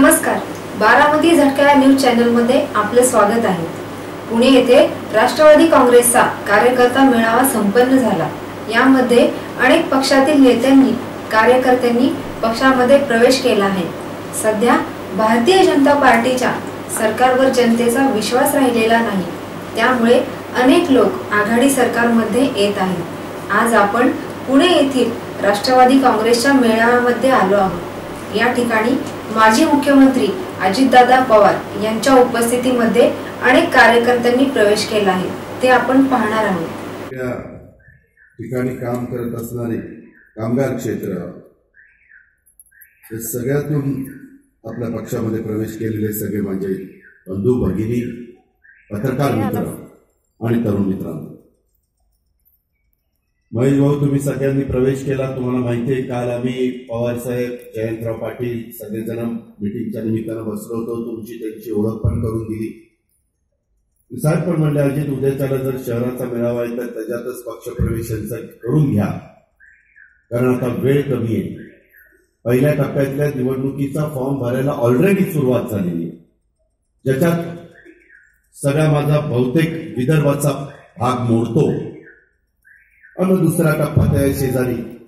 नमस्कार. बारामती झटका न्यूज चॅनलमध्ये आपलं स्वागत आहे. पुणे येथे राष्ट्रवादी काँग्रेसचा कार्यकर्ता मेळावा संपन्न झाला. यामध्ये अनेक पक्षातील नेत्यांनी कार्यकर्त्यांनी पक्षामध्ये प्रवेश केला आहे. सध्या भारतीय जनता पार्टीच्या सरकारवर जनतेचा विश्वास राहिलेला नाही. त्यामुळे अनेक लोक आघाडी सरकारमध्ये येत आहेत. आज आपण पुणे येथील राष्ट्रवादी काँग्रेसच्या मेळाव्यामध्ये आलो आहोत. या ठिकाणी माजी मुख्यमंत्री अजितदादा पवार यांच्या उपस्थितीमध्ये अनेक कार्यकर्त्यांनी प्रवेश केला आहे. ते आपण पाहणार आहोत. या ठिकाणी काम करत असणारे कामगार क्षेत्र हे सगळ्यातून आपल्या पक्षामध्ये प्रवेश केलेले सगळे माझे बंधू भगिनी पत्रकार मित्र आणि तरुण मित्रांनो. महेश भाऊ तुम्ही सगळ्यांनी प्रवेश केला. तुम्हाला माहिती आहे काल आम्ही पवार साहेब जयंतराव पाटील सगळेजण मिटिंगच्या निमित्तानं बसलो होतो. तुमची त्यांची ओळख पण करून दिली. साहेब पण म्हणले अजित उद्याच्याला जर शहराचा मेळावा आहे तर त्याच्यातच पक्षप्रवेशांचं करून घ्या. कारण आता वेळ कमी आहे. पहिल्या टप्प्यातल्या निवडणुकीचा फॉर्म भरायला ऑलरेडी सुरुवात झालेली आहे. ज्याच्यात सगळा माझा बहुतेक विदर्भाचा भाग मोडतो. Ama do será capaz de ser ali?